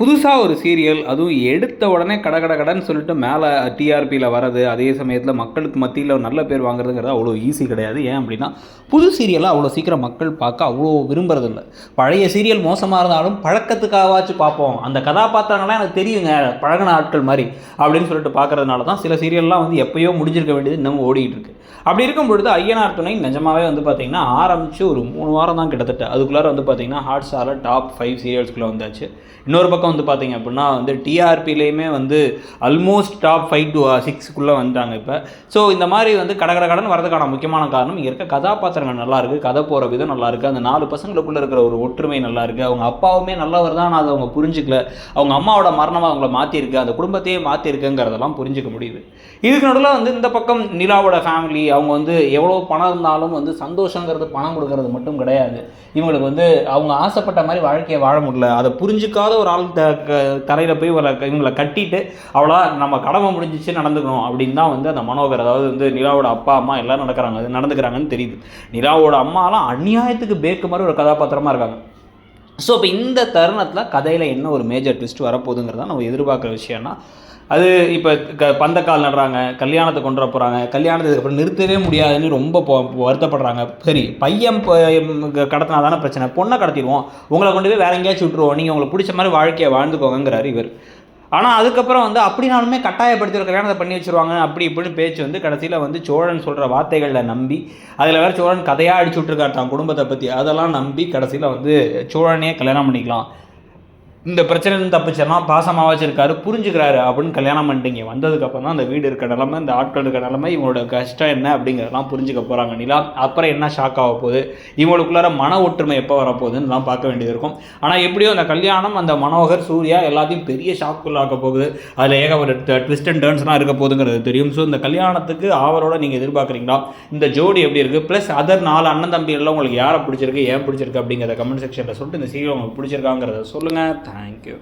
புதுசாக ஒரு சீரியல் அதுவும் எடுத்த உடனே கட கட கடன்னு சொல்லிட்டு மேலே டிஆர்பியில் வரது அதே சமயத்தில் மக்களுக்கு மத்தியில் ஒரு நல்ல பேர் வாங்குறதுங்கிறது அவ்வளோ ஈஸி கிடையாது. ஏன் அப்படின்னா புது சீரியலை அவ்வளோ சீக்கிரம் மக்கள் பார்க்க அவ்வளோ விரும்புறதில்ல. பழைய சீரியல் மோசமாக இருந்தாலும் பழக்கத்துக்காகவாச்சும் பார்ப்போம். அந்த கதாபாத்திரங்கள்லாம் எனக்கு தெரியுங்க பழகின ஆட்கள் மாதிரி அப்படின்னு சொல்லிட்டு பார்க்குறதுனால தான் சில சீரியல்லாம் வந்து எப்பயோ முடிஞ்சிருக்க வேண்டியது இன்னமும் ஓடிட்டு இருக்கு. அப்படி இருக்கும் பொழுது ஐயனார் துணை நிஜமாவே வந்து பார்த்திங்கன்னா ஆரம்பித்து ஒரு மூணு வாரம் தான் கிட்டத்தட்ட. அதுக்குள்ளார வந்து பார்த்தீங்கன்னா ஹாட் ஸ்டாரில் டாப் ஃபைவ் சீரியல்ஸ்குள்ளே வந்தாச்சு. இன்னொரு பக்கம் வந்து பார்த்தீங்க அப்படின்னா வந்து டிஆர்பிலேயுமே வந்து ஆல்மோஸ்ட் டாப் ஃபைவ் டு சிக்ஸ்க்குள்ளே வந்துட்டாங்க இப்போ. ஸோ இந்த மாதிரி வந்து கட கட கடன் வரதுக்கான முக்கியமான காரணம் இங்கே இருக்க கதாபாத்திரங்கள் நல்லாயிருக்கு கதை போகிற விதம் நல்லாயிருக்கு அந்த நாலு பசங்களுக்குள்ளே இருக்கிற ஒரு ஒற்றுமை நல்லாயிருக்கு அவங்க அப்பாவுமே நல்லவர் தான் அதை அவங்க புரிஞ்சுக்கல அவங்க அம்மாவோட மரணம் அவங்கள மாற்றிருக்கு அந்த குடும்பத்தையே மாற்றிருக்குங்கிறதெல்லாம் புரிஞ்சுக்க முடியுது. இதுக்கு நடுவில் வந்து இந்த பக்கம் நிலாவோட ஃபேமிலி அவங்க வந்து எவ்வளோ பணம் இருந்தாலும் வந்து சந்தோஷங்கிறது பணம் கொடுக்கறது மட்டும் கிடையாது. இவங்களுக்கு வந்து அவங்க ஆசைப்பட்ட மாதிரி வாழ்க்கையை வாழ முடியல. அதை புரிஞ்சுக்காத ஒரு ஆள் தரையில் தலையில் போய் இவங்களை இவங்களை கட்டிட்டு அவ்வளோ நம்ம கடமை முடிஞ்சிச்சு நடந்துக்கணும் அப்படின்னு தான் வந்து அந்த மனோகர் அதாவது வந்து நிலாவோட அப்பா அம்மா எல்லாம் நடக்கிறாங்க. அது நடந்துக்கிறாங்கன்னு தெரியுது. நிலாவோட அம்மாலாம் அநியாயத்துக்கு பேக்கு மாதிரி ஒரு கதாபாத்திரமாக இருக்காங்க. ஸோ இப்போ இந்த தருணத்தில் கதையில் என்ன ஒரு மேஜர் ட்விஸ்ட் வரப்போகுதுங்கிறத நம்ம எதிர்பார்க்குற விஷயம்னா அது இப்போ க பந்தக்கால் நடுறாங்க கல்யாணத்தை கொண்டு வர போகிறாங்க கல்யாணத்துக்கு அப்புறம் நிறுத்தவே முடியாதுன்னு ரொம்ப வருத்தப்படுறாங்க. சரி பையன் கடத்தினா தானே பிரச்சனை. பொண்ணை கடத்திடுவோம். உங்களை கொண்டு போய் வேற எங்கேயாச்சும் விட்டுருவோம். நீங்கள் உங்களுக்கு பிடிச்ச மாதிரி வாழ்க்கையை வாழ்ந்துக்கோங்கிறார் இவர். ஆனால் அதுக்கப்புறம் வந்து அப்படினாலுமே கட்டாயப்படுத்தி ஒரு கல்யாணத்தை பண்ணி வச்சிருவாங்க. அப்படி இப்படின்னு பேச்சு வந்து கடைசியில் வந்து சோழன் சொல்கிற வார்த்தைகளில் நம்பி அதில் வேறு சோழன் கதையாக அடிச்சு விட்ருக்காரு தான் குடும்பத்தை பற்றி அதெல்லாம் நம்பி கடைசியில் வந்து சோழனே கல்யாணம் பண்ணிக்கலாம். இந்த பிரச்சனையிலிருந்து தப்பிச்சனா பாசமாக வச்சிருக்காரு புரிஞ்சுக்கிறாரு அப்படின்னு கல்யாணம் பண்ணிட்டீங்க. வந்ததுக்கப்புறம் தான் அந்த வீடு இருக்க நிலமை இந்த ஆட்கள் இருக்க நிலமை இவங்களோட கஷ்டம் என்ன அப்படிங்கிறதெல்லாம் புரிஞ்சுக்க போகிறாங்க நிலா. அப்புறம் என்ன ஷாக் ஆக போகுது? இவங்களுக்குள்ளார மன ஒற்றுமை எப்போ வரப்போகுதுன்னுலாம் பார்க்க வேண்டியது இருக்கும். ஆனால் எப்படியோ அந்த கல்யாணம் அந்த மனோகர் சூர்யா எல்லாத்தையும் பெரிய ஷாக்குள்ளாக்க போகுது. அதில் ஏக ஒரு ட்விஸ்ட் அண்ட் டேர்ன்ஸ்லாம் இருக்க போகுதுங்கிறது தெரியும். ஸோ இந்த கல்யாணத்துக்கு ஆவரோட நீங்கள் எதிர்பார்க்குறீங்களா? இந்த ஜோடி எப்படி இருக்குது ப்ளஸ் அதர் நாலு அண்ணன் தம்பிகள்லாம் உங்களுக்கு யாரை பிடிச்சிருக்கு ஏன் பிடிச்சிருக்கு அப்படிங்கிறத கமெண்ட் செக்ஷனில் சொல்லிட்டு இந்த சீரியல் உங்களுக்கு பிடிச்சிருக்காங்கிறத சொல்லுங்கள் താങ്ക് യു